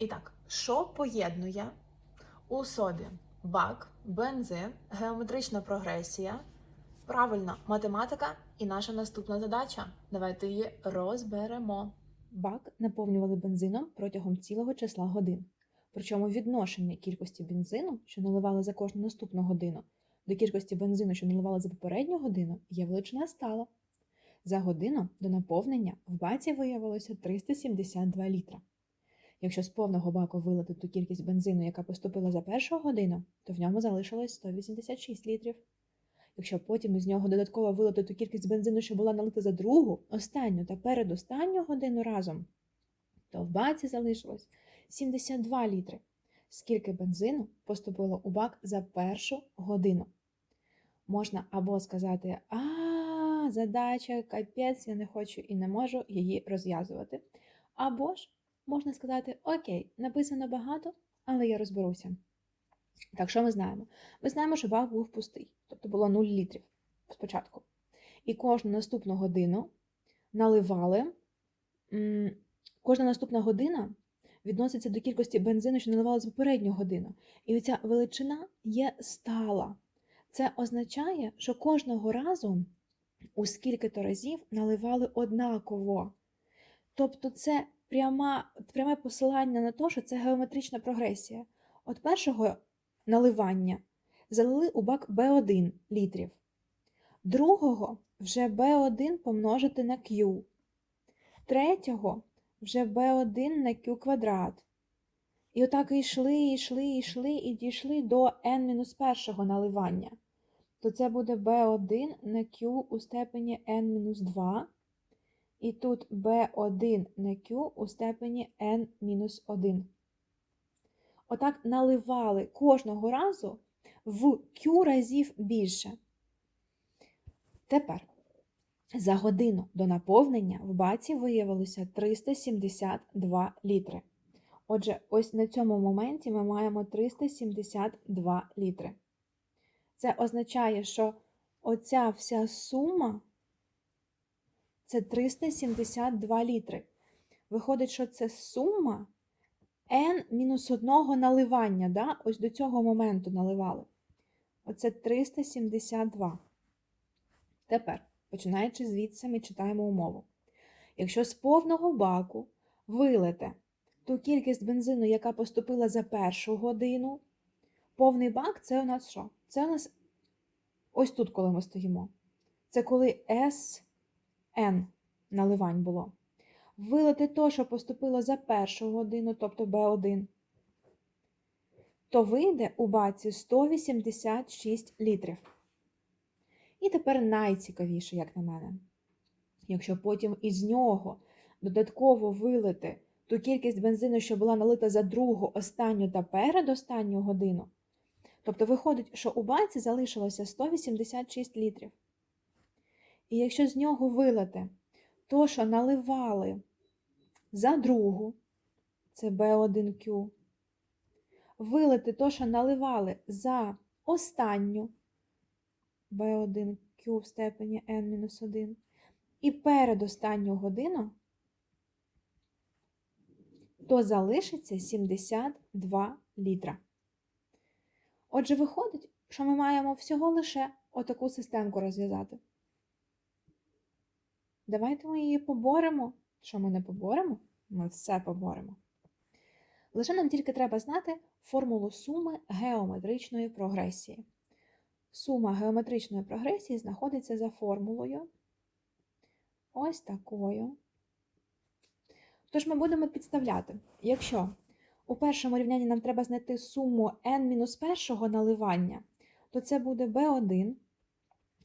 І так, що поєднує у соді бак, бензин, геометрична прогресія, правильна математика і наша наступна задача. Давайте її розберемо. Бак наповнювали бензином протягом цілого числа годин. Причому відношення кількості бензину, що наливали за кожну наступну годину, до кількості бензину, що наливали за попередню годину, є величина стала. За годину до наповнення в баці виявилося 372 літра. Якщо з повного баку вилити ту кількість бензину, яка поступила за першу годину, то в ньому залишилось 186 літрів. Якщо потім із нього додатково вилити ту кількість бензину, що була налита за другу, останню та передостанню годину разом, то в баці залишилось 72 літри. Скільки бензину поступило у бак за першу годину? Можна або сказати, а, задача, капець, я не хочу і не можу її розв'язувати. Або ж можна сказати, окей, написано багато, але я розберуся. Так, що ми знаємо? Ми знаємо, що бак був пустий, тобто було 0 літрів спочатку. І кожну наступну годину наливали. Кожна наступна година відноситься до кількості бензину, що наливали за попередню годину. І ця величина є стала. Це означає, що кожного разу у скільки-то разів наливали однаково. Тобто це пряма, пряме посилання на те, що це геометрична прогресія. От першого наливання залили у бак B1 літрів. Другого вже B1 помножити на Q. Третього вже B1 на Q квадрат. І отак і йшли, йшли, йшли, і дійшли до n-1 наливання. То це буде B1 на Q у степені n-2. І тут B1 на Q у степені n-1. Отак наливали кожного разу в Q разів більше. Тепер за годину до наповнення в баці виявилося 372 літри. Отже, ось на цьому моменті ми маємо 372 літри. Це означає, що оця вся сума це 372 літри. Виходить, що це сума n-1 наливання. Да? Ось до цього моменту наливали. Оце 372. Тепер, починаючи звідси, ми читаємо умову. Якщо з повного баку вилите ту кількість бензину, яка поступила за першу годину, повний бак це у нас що? Це у нас ось тут, коли ми стоїмо. Це коли SN наливань було. Вилити то, що поступило за першу годину, тобто B1, то вийде у баці 186 літрів. І тепер найцікавіше, як на мене. Якщо потім із нього додатково вилити ту кількість бензину, що була налита за другу, останню та передостанню годину, тобто виходить, що у баці залишилося 186 літрів. І якщо з нього вилити то, що наливали за другу, це B1Q, вилити то, що наливали за останню B1Q в степені N-1, і передостанню годину, то залишиться 72 літра. Отже, виходить, що ми маємо всього лише отаку системку розв'язати. Давайте ми її поборемо. Що ми не поборемо? Ми все поборемо. Лише нам тільки треба знати формулу суми геометричної прогресії. Сума геометричної прогресії знаходиться за формулою ось такою. Тож ми будемо підставляти, якщо у першому рівнянні нам треба знайти суму n-1 наливання, то це буде b1,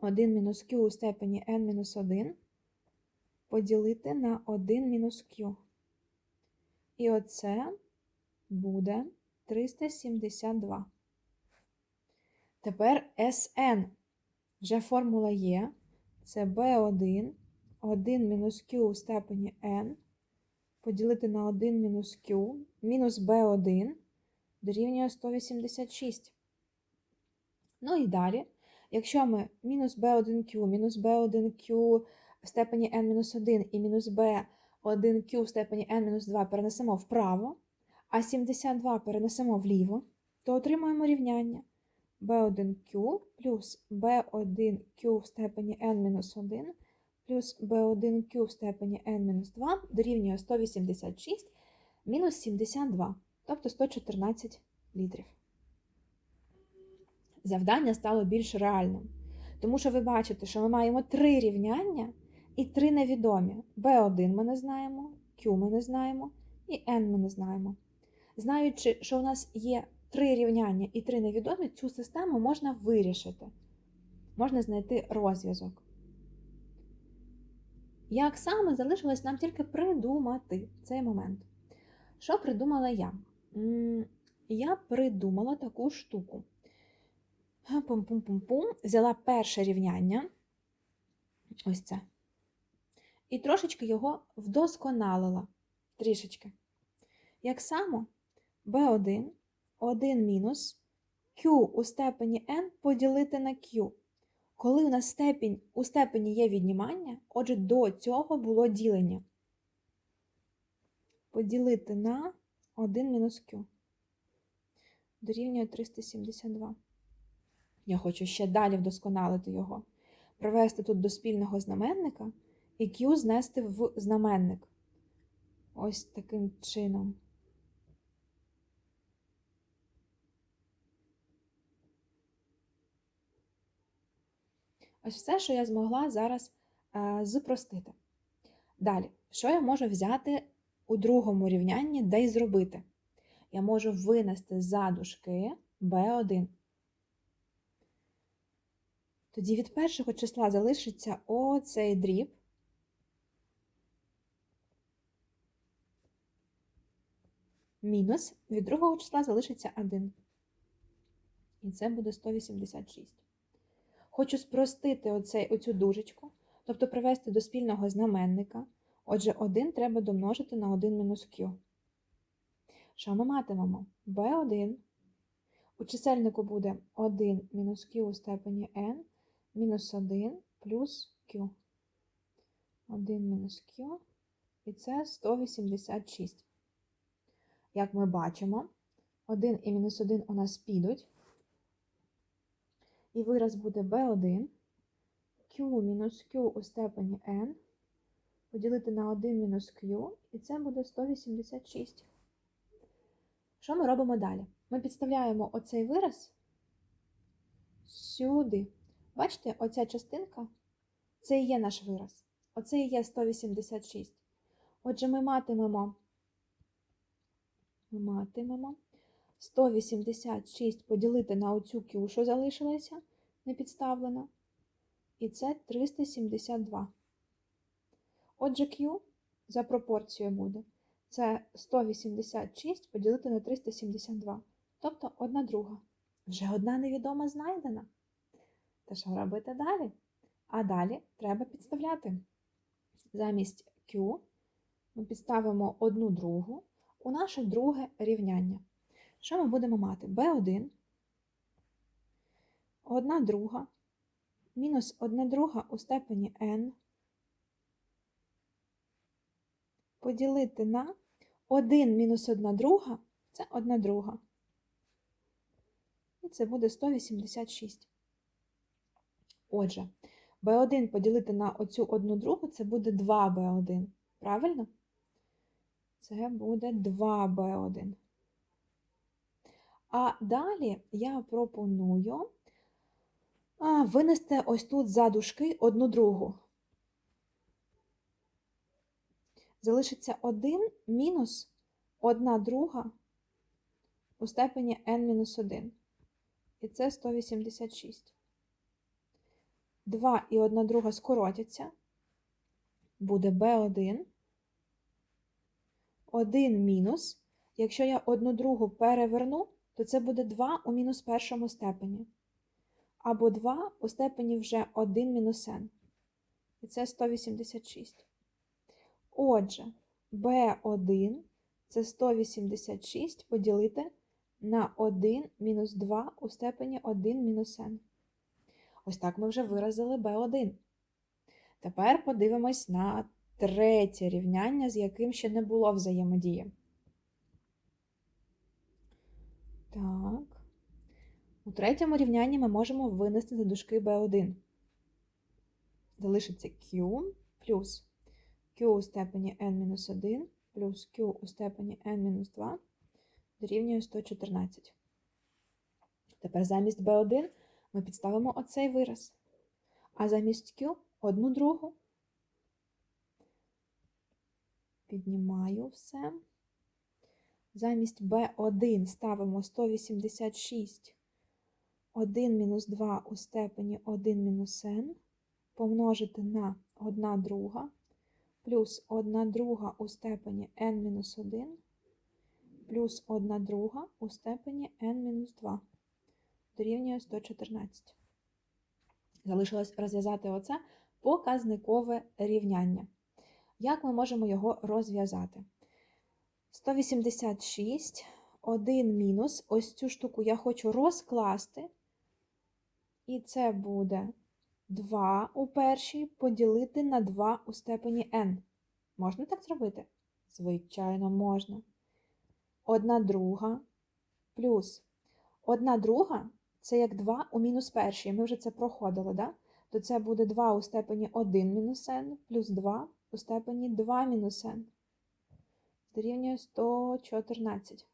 1 мінус q у степені n-1 поділити на 1 мінус q. І оце буде 372. Тепер Sn. Вже формула є. Це b1, 1 мінус q у степені n, поділити на 1 мінус q, мінус b1 дорівнює 186. Ну і далі, якщо ми мінус b1q, мінус b1q в степені n-1 і мінус b1q в степені n-2 перенесемо вправо, а 72 перенесемо вліво, то отримуємо рівняння b1q плюс b1q в степені n-1 плюс b1q в степені n-2 дорівнює 186 мінус 72, тобто 114 літрів. Завдання стало більш реальним, тому що ви бачите, що ми маємо три рівняння і три невідомі. b1 ми не знаємо, q ми не знаємо і n ми не знаємо. Знаючи, що у нас є три рівняння і три невідомі, цю систему можна вирішити. Можна знайти розв'язок. Як саме залишилось нам тільки придумати цей момент. Що придумала я? Я придумала таку штуку. Пум-пум-пум-пум. Взяла перше рівняння. Ось це. І трошечки його вдосконалила. Трішечки. Як само b1, 1 мінус q у степені n поділити на q. Коли у нас степінь, у степені є віднімання, отже, до цього було ділення. Поділити на 1 мінус q. Дорівнює 372. Я хочу ще далі вдосконалити його. Провести тут до спільного знаменника і q знести в знаменник. Ось таким чином. Ось все, що я змогла зараз е, зпростити. Далі, що я можу взяти у другому рівнянні, де й зробити? Я можу винести за дужки b1. Тоді від першого числа залишиться оцей дріб. Мінус від другого числа залишиться 1. І це буде 186. Хочу спростити оцей, оцю дужечку, тобто привести до спільного знаменника. Отже, 1 треба домножити на 1 мінус q. Що ми матимемо? b1. У чисельнику буде 1 мінус q у степені n, мінус 1 плюс q. 1 мінус q, і це 186. Як ми бачимо, 1 і мінус 1 у нас підуть. І вираз буде b1, q мінус q у степені n, поділити на 1 мінус q, і це буде 186. Що ми робимо далі? Ми підставляємо оцей вираз сюди. Бачите, оця частинка це і є наш вираз. Оце і є 186. Отже, ми матимемо, ми матимемо 186 поділити на оцю Q, що залишилася, не підставлена. І це 372. Отже, Q за пропорцією буде. Це 186 поділити на 372. Тобто одна друга. Вже одна невідома знайдена. Та що робити далі? А далі треба підставляти. Замість Q ми підставимо одну другу у наше друге рівняння. Що ми будемо мати? b1, одна друга, мінус одна друга у степені n, поділити на 1 мінус одна друга це одна друга. І це буде 186. Отже, b1 поділити на оцю одну другу це буде 2b1. Правильно? Це буде 2b1. А далі я пропоную винести ось тут за дужки одну другу. Залишиться 1 мінус 1 друга у степені n-1. І це 186. 2 і 1 друга скоротяться. Буде b1. 1 мінус. Якщо я одну другу переверну, то це буде 2 у мінус першому степені. Або 2 у степені вже 1 мінус n. І це 186. Отже, b1 це 186 поділити на 1 мінус 2 у степені 1 мінус n. Ось так ми вже виразили b1. Тепер подивимось на третє рівняння, з яким ще не було взаємодії. Так. У третьому рівнянні ми можемо винести до дужки B1. Залишиться Q плюс Q у степені N-1 плюс Q у степені N-2 дорівнює 114. Тепер замість B1 ми підставимо оцей вираз. А замість Q одну другу. Піднімаю все. Замість b1 ставимо 186 1 мінус 2 у степені 1 мінус n помножити на 1 друга плюс 1 друга у степені n мінус 1 плюс 1 друга у степені n мінус 2 дорівнює 114. Залишилось розв'язати оце показникове рівняння. Як ми можемо його розв'язати? 186, 1 мінус. Ось цю штуку я хочу розкласти. І це буде 2 у першій поділити на 2 у степені n. Можна так зробити? Звичайно, можна. Одна друга плюс одна друга це як 2 у мінус першій. Ми вже це проходили, да? то це буде 2 у степені 1 мінус n плюс 2 у степені 2 мінус n. Дорівнює 114.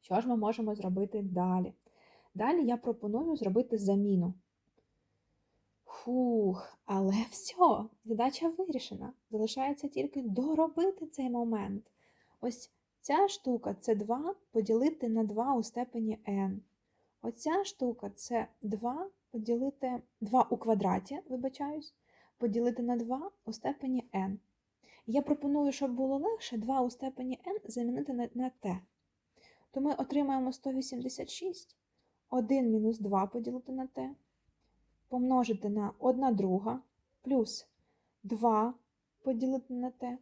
Що ж ми можемо зробити далі? Далі я пропоную зробити заміну. Фух, але все, задача вирішена. Залишається тільки доробити цей момент. Ось ця штука це 2 поділити на 2 у степені n. Оця штука це 2 поділити 2 у квадраті, вибачаюсь, поділити на 2 у степені n. Я пропоную, щоб було легше 2 у степені n замінити на, t. То ми отримаємо 186, 1 мінус 2 поділити на t, помножити на 1 друга, плюс 2 поділити на t,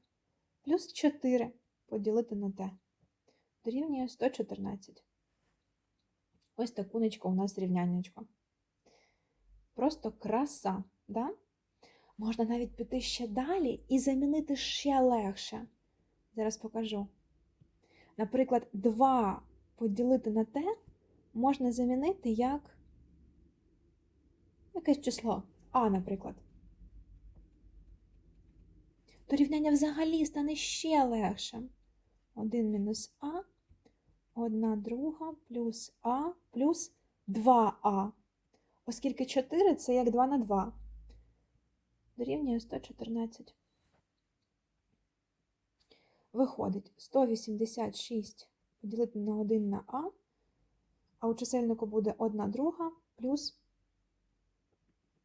плюс 4 поділити на t. Дорівнює 114. Ось такунечко у нас рівняннячко. Просто краса, да? Можна навіть піти ще далі і замінити ще легше. Зараз покажу. Наприклад, 2 поділити на t можна замінити як якесь число. А, наприклад. То рівняння взагалі стане ще легшим. 1 мінус А, 1 друга плюс А плюс 2А. Оскільки 4 це як 2 на 2 дорівнює 114. Виходить 186 поділити на 1 на А, а у чисельнику буде 1 друга плюс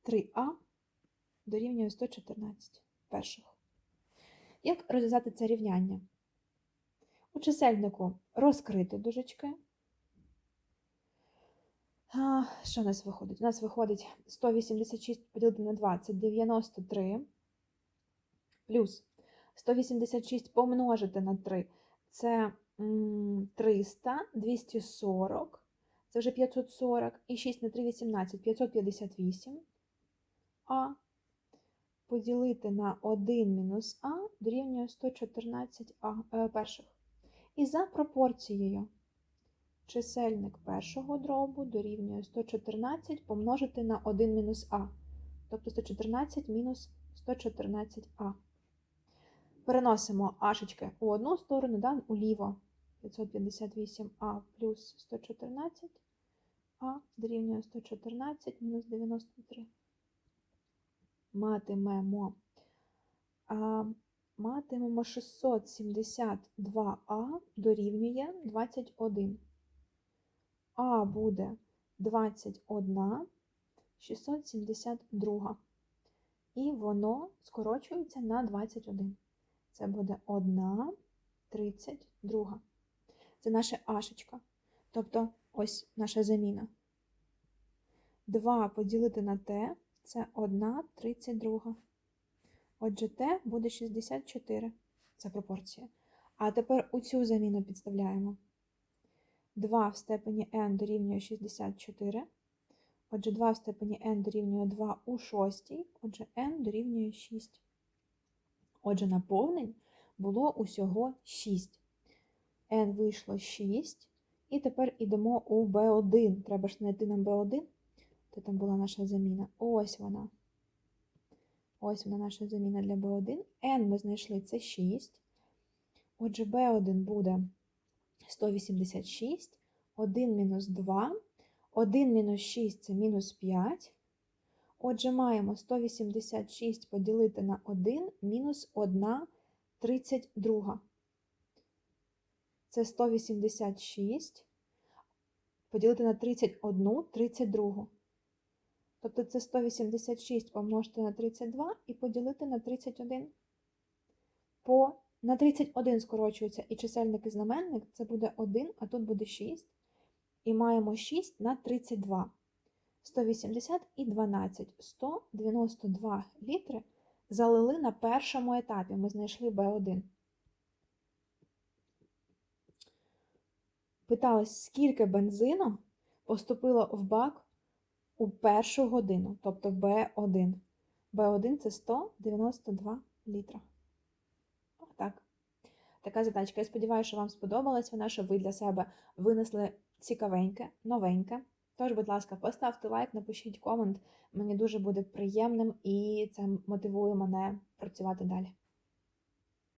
3А дорівнює 114 перших. Як розв'язати це рівняння? У чисельнику розкрити дужечки. А, Що у нас виходить? У нас виходить 186 поділити на 2 це 93. Плюс 186 помножити на 3 це 300, 240, це вже 540, і 6 на 3 18, 558. А поділити на 1 мінус А дорівнює 114 а, е, перших. І за пропорцією чисельник першого дробу дорівнює 114 помножити на 1 мінус А. Тобто 114 мінус 114а. Переносимо ашечки у одну сторону, да, уліво 558а плюс 114, а дорівнює 114 мінус 93. Матимемо, а, матимемо 672а дорівнює 21. А буде 21, 672. І воно скорочується на 21. Це буде 1, 32. Це наша ашечка. Тобто ось наша заміна. 2 поділити на t це 1 32. Отже, t буде 64. Це пропорція. А тепер у цю заміну підставляємо. 2 в степені n дорівнює 64. Отже, 2 в степені n дорівнює 2 у шостій. Отже, n дорівнює 6. Отже, наповнень було усього 6. n вийшло 6, І тепер ідемо у B1. Треба ж знайти нам B1. Де там була наша заміна? Ось вона. Ось вона наша заміна для B1. N ми знайшли це 6. Отже, B1 буде 186. 1 мінус 2. 1 мінус 6 це мінус 5. Отже, маємо 186 поділити на 1 мінус 1 32. Це 186 поділити на 31 32. Тобто це 186 помножити на 32 і поділити на 31. По, на 31 скорочується і чисельник і знаменник, це буде 1, а тут буде 6. І маємо 6 на 32. 180 і 12. 192 літри залили на першому етапі. Ми знайшли B1. Питалось, скільки бензину поступило в бак у першу годину, тобто B1. B1 це 192 літра. Отак. Така задачка. Я сподіваюся, що вам сподобалась вона, що ви для себе винесли цікавеньке, новеньке. Тож, будь ласка, поставте лайк, напишіть комент. Мені дуже буде приємним і це мотивує мене працювати далі.